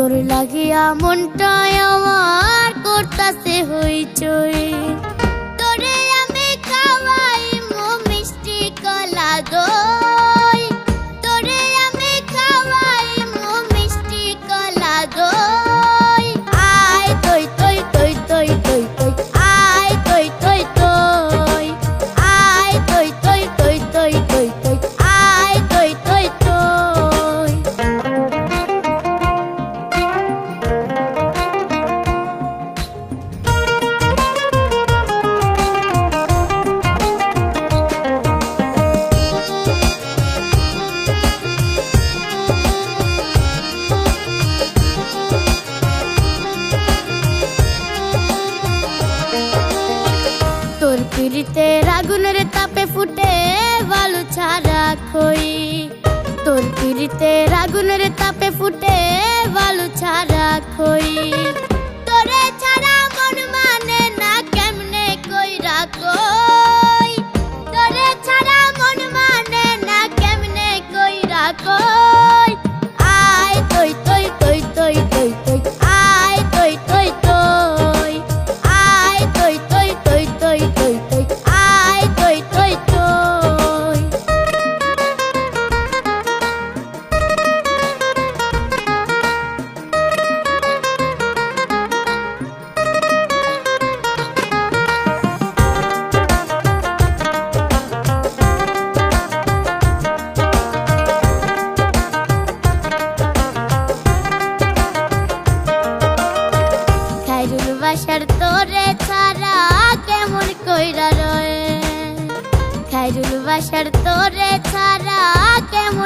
তোর লাগিয়া মনটায় আমার করতাছে হইচই। আগুনের তাপে ফুটে বালু ছাড়া খই। তোর পিড়িতে আগুনের তাপে ফুটে বালু ছাড়া খই। তোরে ছাড়া মন মানে না কেমনে কই? রাখো তোরে ছাড়া মন মানে না কেমনে কই? রাখই তোরে ছাড়া কেমন কইরা রয়ে? খাইরুল বাসার তোরে ছাড়া কেমন